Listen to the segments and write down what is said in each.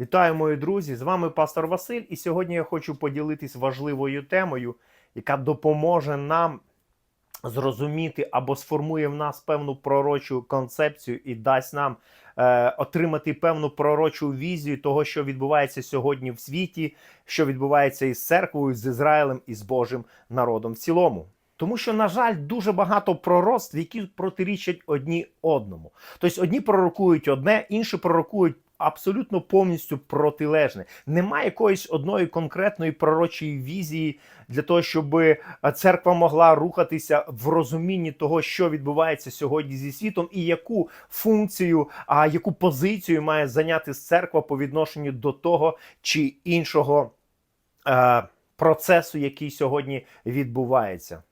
Вітаю, мої друзі! З вами пастор Василь, і сьогодні я хочу поділитись важливою темою, яка допоможе нам зрозуміти або сформує в нас певну пророчу концепцію і дасть нам е, отримати певну пророчу візію того, що відбувається сьогодні в світі, що відбувається із церквою, з Ізраїлем і з Божим народом в цілому. Тому що, на жаль, дуже багато пророцтв, які протирічать одні одному. Тобто одні пророкують одне, інші пророкують абсолютно повністю протилежне. Немає якоїсь одної конкретної пророчої візії для того, щоб е, церква могла рухатися в розумінні того, що відбувається сьогодні зі світом, і яку функцію, а яку позицію має зайняти церква по відношенню до того чи іншого е, процесу, який сьогодні відбувається.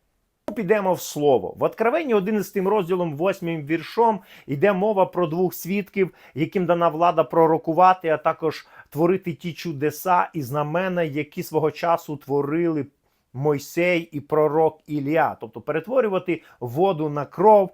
Підемо в слово. В Откровенні 11 розділом, 8 віршом, йде мова про двох свідків, яким дана влада пророкувати, а також творити ті чудеса і знамена, які свого часу творили Мойсей і пророк Ілля. Тобто перетворювати воду на кров,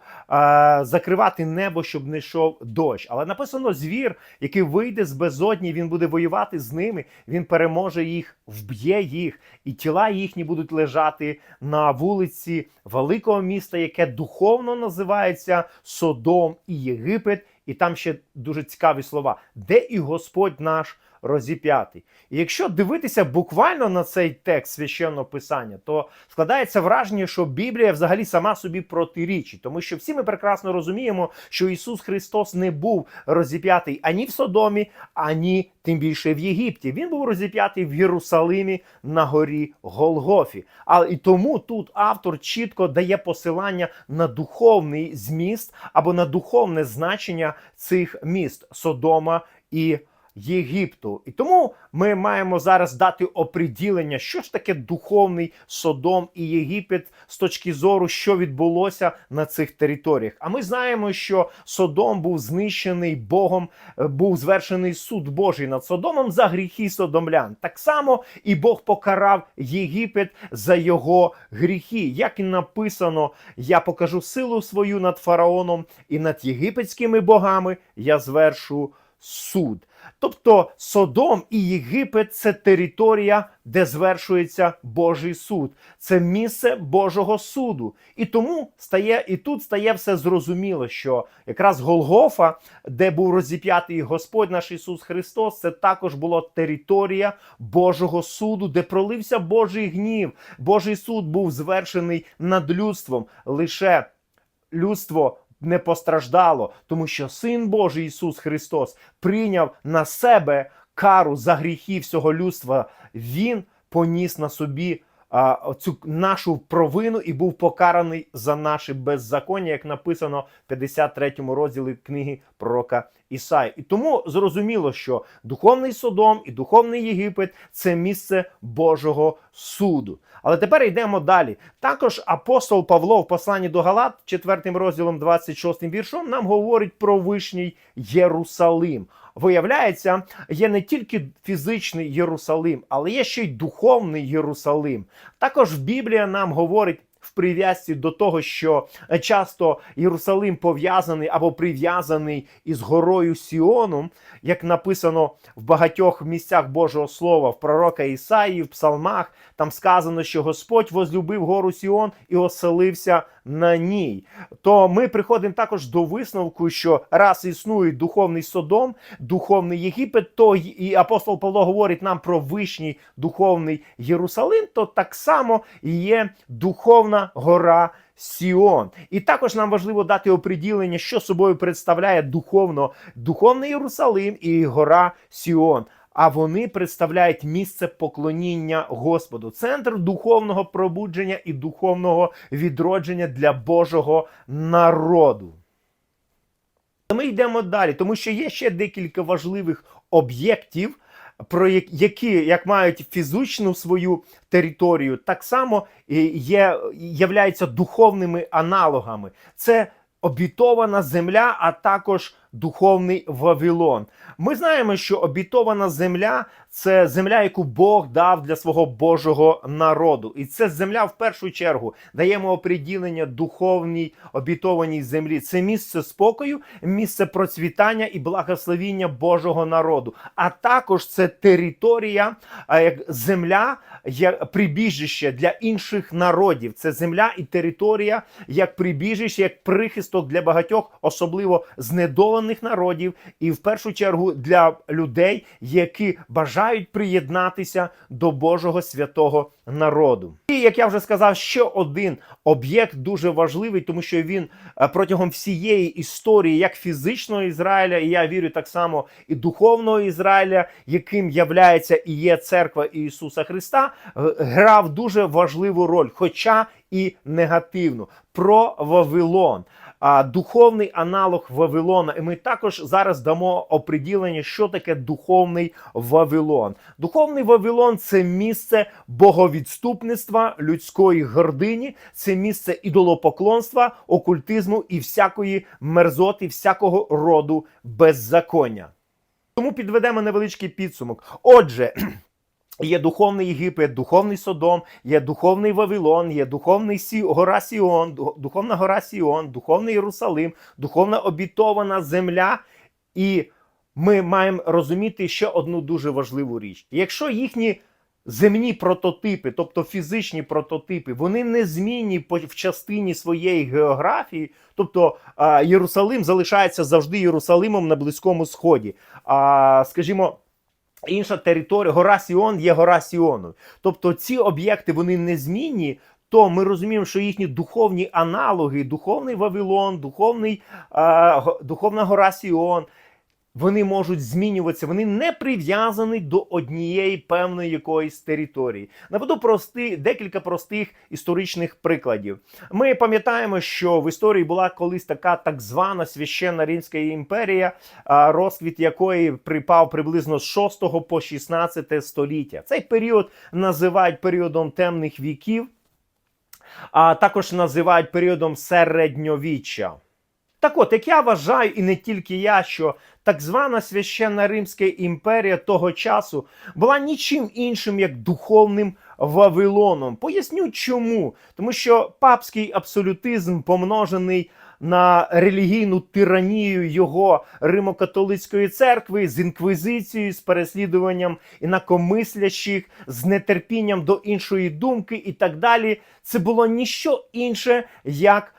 закривати небо, щоб не йшов дощ. Але написано: звір, який вийде з безодні, він буде воювати з ними, він переможе їх, вб'є їх, і тіла їхні будуть лежати на вулиці великого міста, яке духовно називається Содом і Єгипет. І там ще дуже цікаві слова, де і Господь наш розіп'ятий. І якщо дивитися буквально на цей текст священного писання, то складається враження, що Біблія взагалі сама собі протирічить, тому що всі ми прекрасно розуміємо, що Ісус Христос не був розіп'ятий ані в Содомі, ані тим більше в Єгипті. Він був розіп'ятий в Єрусалимі на горі Голгофі. Але і тому тут автор чітко дає посилання на духовний зміст або на духовне значення цих міст Содома і Єгипту. І тому ми маємо зараз дати оприділення, що ж таке духовний Содом і Єгипет з точки зору, що відбулося на цих територіях. А ми знаємо, що Содом був знищений Богом, е, був звершений суд Божий над Содомом за гріхи содомлян. Так само і Бог покарав Єгипет за його гріхи. Як і написано, я покажу силу свою над фараоном і над єгипетськими богами я звершу суд. Тобто Содом і Єгипет це територія, де звершується Божий суд, це місце Божого суду. І тому стає, і тут стає все зрозуміло, що якраз Голгофа, де був розіп'ятий Господь наш Ісус Христос, це також була територія Божого суду, де пролився Божий гнів. Божий суд був звершений над людством. Лише людство не постраждало, тому що Син Божий Ісус Христос прийняв на себе кару за гріхи всього людства. Він поніс на собі а, цю нашу провину і був покараний за наші беззаконня, як написано в 53-му розділі книги пророка Ісаї. І тому зрозуміло, що духовний Содом і духовний Єгипет це місце Божого суду. Але тепер йдемо далі. Також апостол Павло в посланні до Галат, 4 розділом 26 віршом, нам говорить про вишній Єрусалим. Виявляється, є не тільки фізичний Єрусалим, але є ще й духовний Єрусалим. Також Біблія нам говорить. В прив'язці до того, що часто Єрусалим пов'язаний або прив'язаний із горою Сіоном, як написано в багатьох місцях Божого Слова, в пророка Ісаїв, в псалмах, там сказано, що Господь возлюбив гору Сіон і оселився на ній. То ми приходимо також до висновку, що раз існує духовний Содом, духовний Єгипет, то і апостол Павло говорить нам про вишній духовний Єрусалим, то так само є духовна гора. Сіон. І також нам важливо дати оприділення, що собою представляє духовно духовний Єрусалим і гора Сіон. А вони представляють місце поклоніння Господу, центр духовного пробудження і духовного відродження для Божого народу. Ми йдемо далі, тому що є ще декілька важливих об'єктів, про які як мають фізичну свою територію, так само є являються духовними аналогами. Це обітована земля, а також духовний Вавилон. Ми знаємо, що обітована земля це земля, яку Бог дав для свого Божого народу. І це земля в першу чергу даємо оприділення духовній обітованій землі. Це місце спокою, місце процвітання і благословіння Божого народу. А також це територія, як земля, як прибіжище для інших народів. Це земля і територія як прибіжище, як прихисток для багатьох, особливо знедолених народів, і в першу чергу для людей, які бажають приєднатися до Божого святого народу. І як я вже сказав, ще один об'єкт дуже важливий, тому що він е, протягом всієї історії, як фізичного Ізраїля, і я вірю так само і духовного Ізраїля, яким являється і є церква Ісуса Христа, е, грав дуже важливу роль, хоча і негативну. Про Вавилон. Духовний аналог Вавилона. І ми також зараз дамо оприділення, що таке духовний Вавилон. Духовний Вавилон це місце боговідступництва, людської гордині, це місце ідолопоклонства, окультизму і всякої мерзоти, всякого роду беззаконня. Тому підведемо невеличкий підсумок. Отже. Є духовний Єгипет, духовний Содом, є духовний Вавилон, є духовний Сі... гора Сіон, духовна гора Сіон, духовний Єрусалим, духовна обітована земля. І ми маємо розуміти ще одну дуже важливу річ: якщо їхні земні прототипи, тобто фізичні прототипи, вони не змінні в частині своєї географії, тобто Єрусалим залишається завжди Єрусалимом на Близькому Сході. А, скажімо. Інша територія, гора Сіон є гора Сіону. Тобто ці об'єкти вони незмінні, то ми розуміємо, що їхні духовні аналоги, духовний Вавилон, духовний, е, духовна гора Сіон, вони можуть змінюватися, вони не прив'язані до однієї певної якоїсь території. Наведу прости, декілька простих історичних прикладів. Ми пам'ятаємо, що в історії була колись така так звана священна Римська імперія, розквіт якої припав приблизно з 6 по 16 століття. Цей період називають періодом темних віків, а також називають періодом середньовіччя. Так от, як я вважаю, і не тільки я, що так звана священна Римська імперія того часу була нічим іншим, як духовним Вавилоном. Поясню чому. Тому що папський абсолютизм, помножений на релігійну тиранію його Римо-католицької церкви з інквізицією, з переслідуванням інакомислящих, з нетерпінням до іншої думки і так далі, це було ніщо інше, як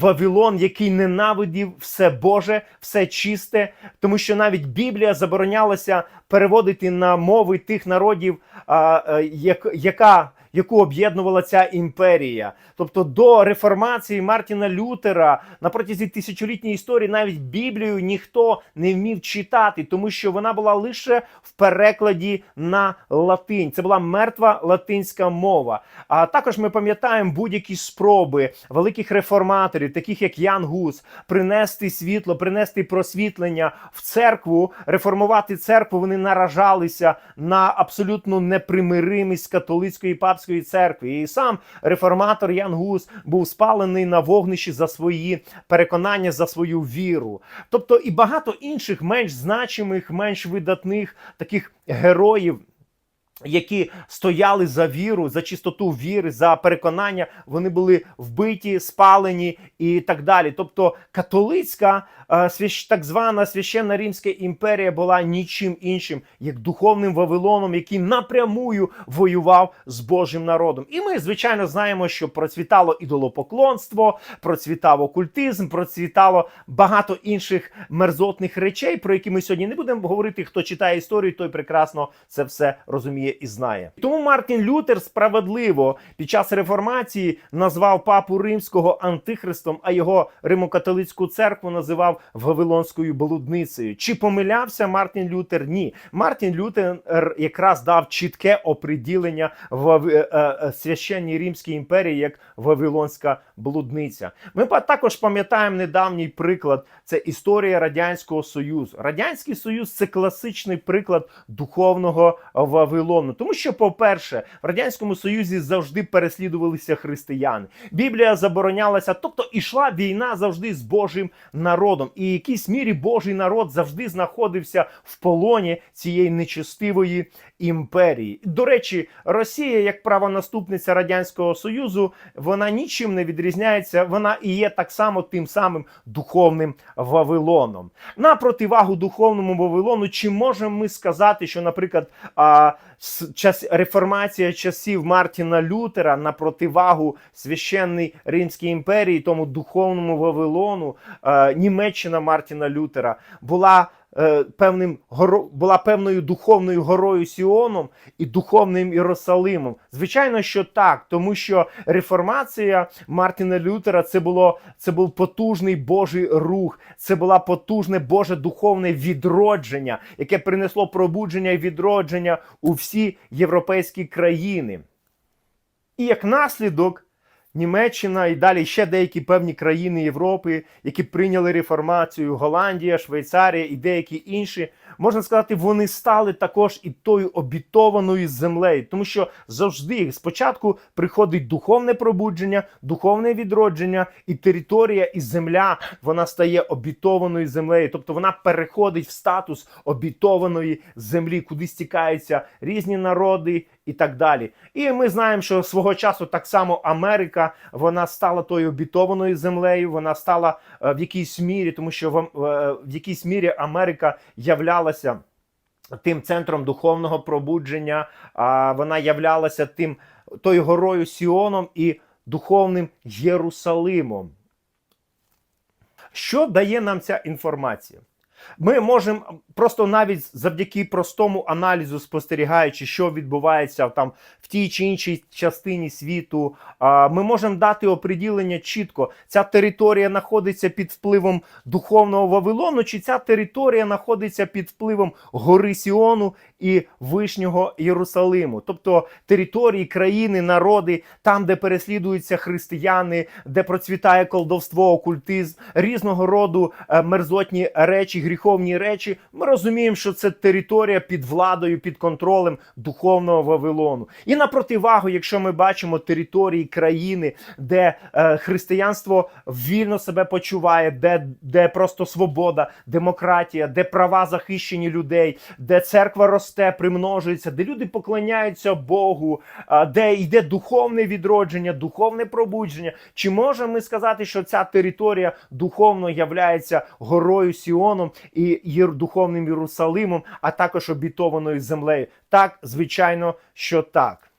Вавилон, який ненавидів все Боже, все чисте, тому що навіть Біблія заборонялася переводити на мови тих народів, а, як, яка, яку об'єднувала ця імперія. Тобто до реформації Мартіна Лютера на протязі тисячолітньої історії навіть Біблію ніхто не вмів читати, тому що вона була лише в перекладі на латинь. Це була мертва латинська мова. А також ми пам'ятаємо будь-які спроби великих реформаторів, таких як Ян Гус, принести світло, принести просвітлення в церкву, реформувати церкву. Вони наражалися на абсолютну непримиримість католицької і папської церкви. І сам реформатор Ян Гус був спалений на вогнищі за свої переконання, за свою віру. Тобто і багато інших менш значимих, менш видатних таких героїв. Які стояли за віру, за чистоту віри, за переконання, вони були вбиті, спалені і так далі. Тобто католицька, е, так звана священна Римська імперія була нічим іншим, як духовним Вавилоном, який напрямую воював з Божим народом. І ми, звичайно, знаємо, що процвітало ідолопоклонство, процвітав окультизм, процвітало багато інших мерзотних речей, про які ми сьогодні не будемо говорити. Хто читає історію, той прекрасно це все розуміє і знає. Тому Мартін Лютер справедливо під час реформації назвав папу римського антихристом, а його римокатолицьку церкву називав Вавилонською блудницею. Чи помилявся Мартін Лютер? Ні. Мартін Лютер якраз дав чітке оприділення в е, е, священній Римській імперії як Вавилонська блудниця. Ми також пам'ятаємо недавній приклад. Це історія радянського союзу. Радянський Союз це класичний приклад духовного Вавилону. Вавилону? Тому що, по-перше, в радянському союзі завжди переслідувалися християни. Біблія заборонялася, тобто ішла війна завжди з Божим народом, і в якійсь мірі Божий народ завжди знаходився в полоні цієї нечестивої імперії. До речі, Росія, як правонаступниця радянського союзу, вона нічим не відрізняється. Вона і є так само тим самим духовним Вавилоном. На противагу духовному Вавилону, чи можемо ми сказати, що, наприклад, а, час реформація часів Мартіна Лютера на противагу священній Римській імперії, тому духовному Вавилону, е, Німеччина Мартіна Лютера була. Е, Певним була певною духовною горою Сіоном і духовним Єрусалимом. Звичайно, що так, тому що реформація Мартіна Лютера це було це був потужний Божий рух, це була потужне Боже духовне відродження, яке принесло пробудження і відродження у всі європейські країни. І як наслідок, Німеччина і далі ще деякі певні країни Європи, які прийняли реформацію, Голландія, Швейцарія і деякі інші, можна сказати, вони стали також і тою обітованою землею, тому що завжди спочатку приходить духовне пробудження, духовне відродження, і територія і земля вона стає обітованою землею, тобто вона переходить в статус обітованої землі, куди стікаються різні народи і так далі. І ми знаємо, що свого часу так само Америка вона стала тою обітованою землею, вона стала е, в якійсь мірі, тому що в, е, в якійсь мірі Америка являлася тим центром духовного пробудження, а вона являлася тим тою горою Сіоном і духовним Єрусалимом. Що дає нам ця інформація? Ми можемо просто навіть завдяки простому аналізу, спостерігаючи, що відбувається там в тій чи іншій частині світу, ми можемо дати оприділення чітко, ця територія знаходиться під впливом духовного Вавилону, чи ця територія знаходиться під впливом гори Сіону і Вишнього Єрусалиму, тобто території, країни, народи, там, де переслідуються християни, де процвітає колдовство, окультизм, різного роду е, мерзотні речі, гріховні речі. Ми розуміємо, що це територія під владою, під контролем духовного Вавилону. І на противагу, якщо ми бачимо території країни, де е, християнство вільно себе почуває, де, де просто свобода, демократія, де права захищені людей, де церква росте, примножується, де люди поклоняються Богу, де йде духовне відродження, духовне пробудження. Чи можемо ми сказати, що ця територія духовно являється горою Сіоном і духовним Єрусалимом, а також обітованою землею? Так, звичайно, що так.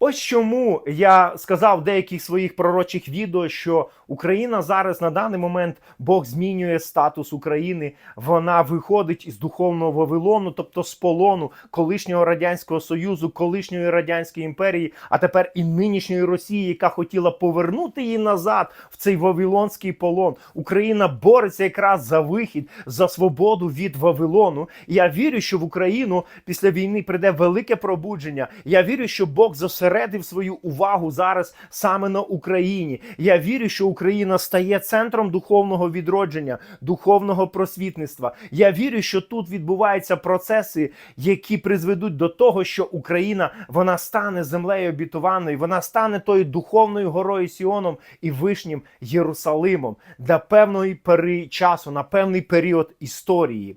Ось чому я сказав в деяких своїх пророчих відео, що Україна зараз на даний момент Бог змінює статус України. Вона виходить із духовного Вавилону, тобто з полону колишнього радянського союзу, колишньої радянської імперії, а тепер і нинішньої Росії, яка хотіла повернути її назад в цей Вавилонський полон. Україна бореться якраз за вихід, за свободу від Вавилону. Я вірю, що в Україну після війни прийде велике пробудження. Я вірю, що Бог зосередив свою увагу зараз саме на Україні. Я вірю, що Україна стає центром духовного відродження, духовного просвітництва. Я вірю, що тут відбуваються процеси, які призведуть до того, що Україна вона стане землею обітованою, вона стане тою духовною горою Сіоном і вишнім Єрусалимом для певної пори часу, на певний період історії.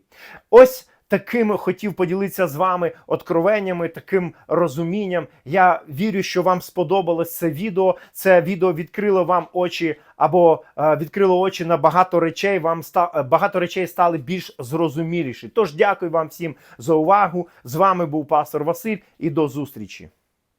Ось таким хотів поділитися з вами откровеннями, таким розумінням. Я вірю, що вам сподобалось це відео. Це відео відкрило вам очі або е, відкрило очі на багато речей. Вам ста е, багато речей стали більш зрозуміліші. Тож дякую вам всім за увагу. З вами був пастор Василь і до зустрічі.